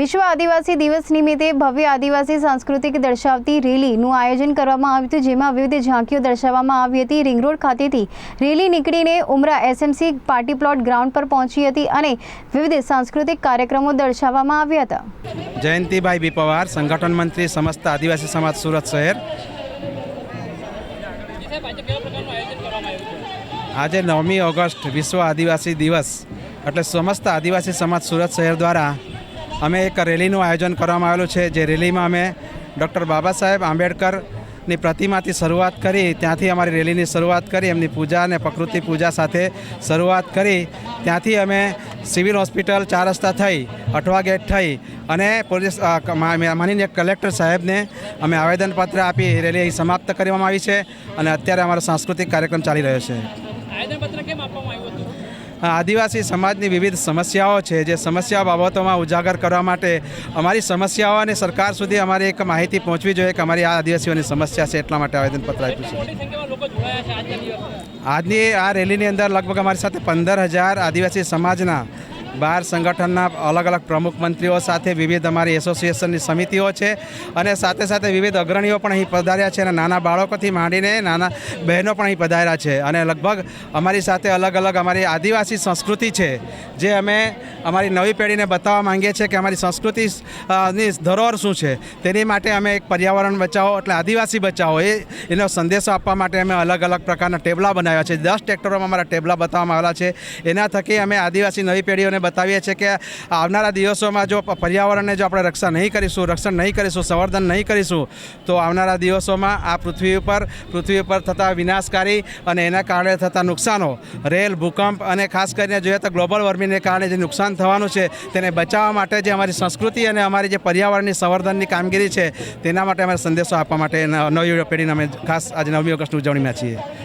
વિશ્વ આદિવાસી દિવસ નિમિત્તે ભવ્ય આદિવાસી સાંસ્કૃતિક દર્શાવતી રેલીનું આયોજન કરવામાં આવ્યું હતું, જેમાં વિવિધ ઝાંકીઓ દર્શાવવામાં આવી હતી. રિંગ રોડ ખાતેથી રેલી નીકળીને Umra SMC party plot ground પર પહોંચી હતી અને વિવિધ સાંસ્કૃતિક કાર્યક્રમો દર્શાવવામાં આવ્યા હતા. જયંતિભાઈ બી પવાર, સંગઠન મંત્રી સમસ્ત આદિવાસી સમાજ સુરત શહેર. આજે નવમી ઓગસ્ટ વિશ્વ આદિવાસી દિવસ, એટલે સમસ્ત આદિવાસી સમાજ સુરત શહેર દ્વારા અમે એક રેલીનું આયોજન કરવામાં આવેલું છે, જે રેલીમાં અમે ડૉક્ટર બાબા સાહેબ આંબેડકરની પ્રતિમાથી શરૂઆત કરી, ત્યાંથી અમારી રેલીની શરૂઆત કરી, એમની પૂજા અને પ્રકૃતિ પૂજા સાથે શરૂઆત કરી, ત્યાંથી અમે સિવિલ હોસ્પિટલ ચાર રસ્તા થઈ, અઠવા ગેટ થઈ અને પોલીસ માનીને કલેક્ટર સાહેબને અમે આવેદનપત્ર આપી, રેલી સમાપ્ત કરવામાં આવી છે અને અત્યારે અમારો સાંસ્કૃતિક કાર્યક્રમ ચાલી રહ્યો છે. આદિવાસી સમાજની વિવિધ સમસ્યાઓ છે. જે સમસ્યા બાબતોમાં ઉજાગર કરવા માટે અમારી સમસ્યાઓ અને સરકાર સુધી અમારી એક માહિતી પહોંચવી જોઈએ કે અમારી આ આદિવાસીઓની સમસ્યા છે એટલા માટે આવેદનપત્ર આપ્યું છે. આજની આ રેલીની અંદર લગભગ અમારી સાથે પંદર હજાર આદિવાસી સમાજના બાર સંગઠનના અલગ અલગ પ્રમુખ મંત્રીઓ સાથે વિવિધ અમારી એસોસિએશનની સમિતિઓ છે અને સાથે સાથે વિવિધ અગ્રણીઓ પણ અહીં પધાર્યા છે અને નાના બાળકોથી માંડીને નાના બહેનો પણ અહીં પધાર્યા છે. અને લગભગ અમારી સાથે અલગ અલગ અમારી આદિવાસી સંસ્કૃતિ છે, જે અમે અમારી નવી પેઢીને બતાવવા માંગીએ છીએ કે અમારી સંસ્કૃતિ ની ધરોહર શું છે. તેની માટે અમે એક પર્યાવરણ બચાવો એટલે આદિવાસી બચાવો એ, એનો સંદેશો આપવા માટે અમે અલગ અલગ પ્રકારના ટેબલા બનાવ્યા છે. દસ ટ્રેક્ટરોમાં અમારા ટેબલા બતાવવામાં આવેલા છે. એના થકી અમે આદિવાસી નવી પેઢીઓને બતાવીએ છીએ કે આવનારા દિવસોમાં જો પર્યાવરણને જો આપણે રક્ષા નહીં કરીશું, રક્ષણ નહીં કરીશું, સંવર્ધન નહીં કરીશું, તો આવનારા દિવસોમાં આ પૃથ્વી ઉપર પૃથ્વી ઉપર થતા વિનાશકારી અને એના કારણે થતા નુકસાનો, રેલ, ભૂકંપ અને ખાસ કરીને જોઈએ તો ગ્લોબલ વોર્મિંગને કારણે જે નુકસાન થવાનું છે, તેને બચાવવા માટે જે અમારી સંસ્કૃતિ અને અમારી જે પર્યાવરણની સંવર્ધનની કામગીરી છે, તેના માટે અમારે સંદેશો આપવા માટે નવી પેઢીને અમે ખાસ આજે નવમી ઓગસ્ટની ઉજવણીમાં છીએ.